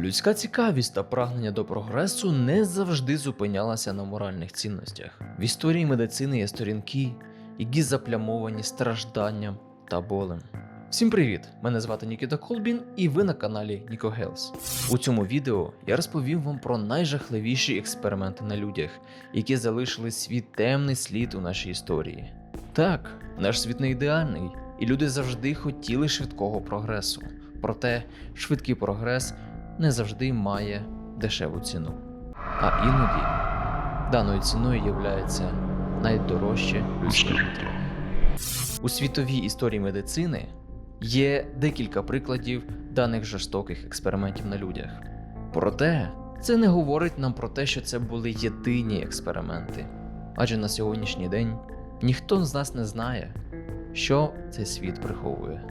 Людська цікавість та прагнення до прогресу не завжди зупинялася на моральних цінностях. В історії медицини є сторінки, які заплямовані стражданням та болем. Всім привіт! Мене звати Нікіта Колбін, і ви на каналі Ніко Гелс. У цьому відео я розповім вам про найжахливіші експерименти на людях, які залишили свій темний слід у нашій історії. Так, наш світ не ідеальний, і люди завжди хотіли швидкого прогресу. Проте швидкий прогрес не завжди має дешеву ціну. А іноді даною ціною є найдорожче людське життя. У світовій історії медицини є декілька прикладів даних жорстоких експериментів на людях. Проте це не говорить нам про те, що це були єдині експерименти. Адже на сьогоднішній день ніхто з нас не знає, що цей світ приховує.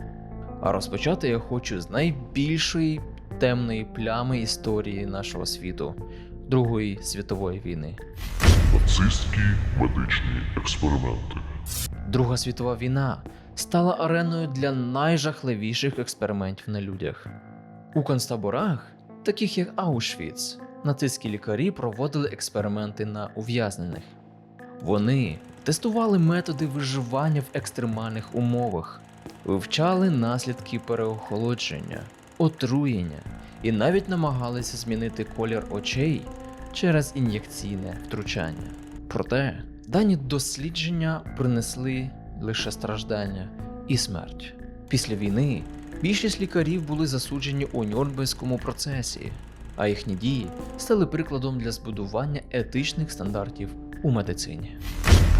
А розпочати я хочу з найбільшої темної плями історії нашого світу Другої світової війни. Нацистські медичні експерименти. Друга світова війна стала ареною для найжахливіших експериментів на людях. У концтаборах, таких як Аушвіц, нацистські лікарі проводили експерименти на ув'язнених. Вони тестували методи виживання в екстремальних умовах, вивчали наслідки переохолодження, отруєння і навіть намагалися змінити колір очей через ін'єкційне втручання. Проте дані дослідження принесли лише страждання і смерть. Після війни більшість лікарів були засуджені у Нюрнберзькому процесі, а їхні дії стали прикладом для збудування етичних стандартів у медицині.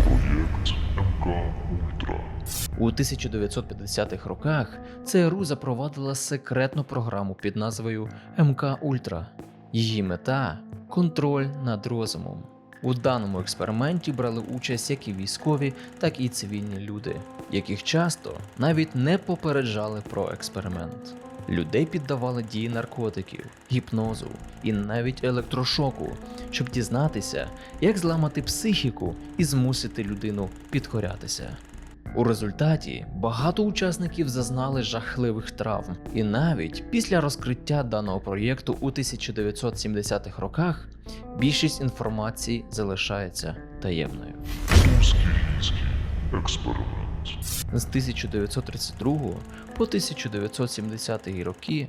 Проєкт МК Ультра. У 1950-х роках ЦРУ запровадила секретну програму під назвою МК Ультра. Її мета контроль над розумом. У даному експерименті брали участь як і військові, так і цивільні люди, яких часто навіть не попереджали про експеримент. Людей піддавали дії наркотиків, гіпнозу і навіть електрошоку, щоб дізнатися, як зламати психіку і змусити людину підкорятися. У результаті багато учасників зазнали жахливих травм, і навіть після розкриття даного проєкту у 1970-х роках більшість інформації залишається таємною. Експеримент. З 1932 по 1970 роки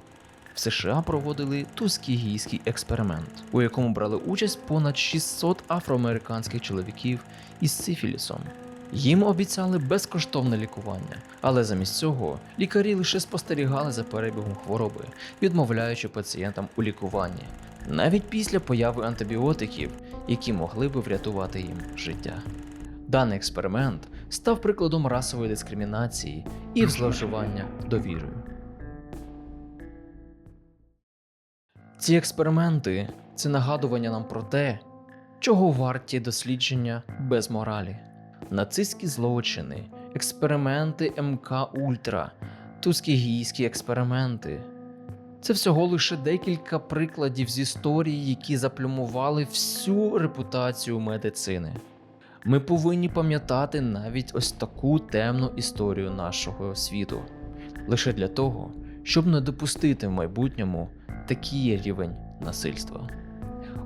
в США проводили тускігійський експеримент, у якому брали участь понад 600 афроамериканських чоловіків із сифілісом. Їм обіцяли безкоштовне лікування, але замість цього лікарі лише спостерігали за перебігом хвороби, відмовляючи пацієнтам у лікуванні, навіть після появи антибіотиків, які могли би врятувати їм життя. Даний експеримент став прикладом расової дискримінації і зловживання довірою. Ці експерименти це нагадування нам про те, чого варті дослідження без моралі. Нацистські злочини, експерименти МК Ультра, тускігійські експерименти. Це всього лише декілька прикладів з історії, які заплюмували всю репутацію медицини. Ми повинні пам'ятати навіть ось таку темну історію нашого світу, лише для того, щоб не допустити в майбутньому такий рівень насильства.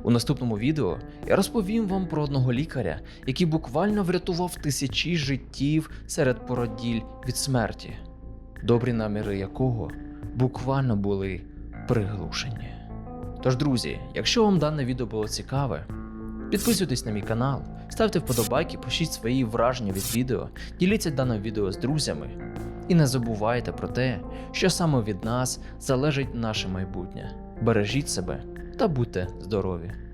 У наступному відео я розповім вам про одного лікаря, який буквально врятував тисячі життів серед породіль від смерті, добрі наміри якого буквально були приглушені. Тож, друзі, якщо вам дане відео було цікаве, підписуйтесь на мій канал, ставте вподобайки, пишіть свої враження від відео, діліться даним відео з друзями. І не забувайте про те, що саме від нас залежить наше майбутнє. Бережіть себе та будьте здорові!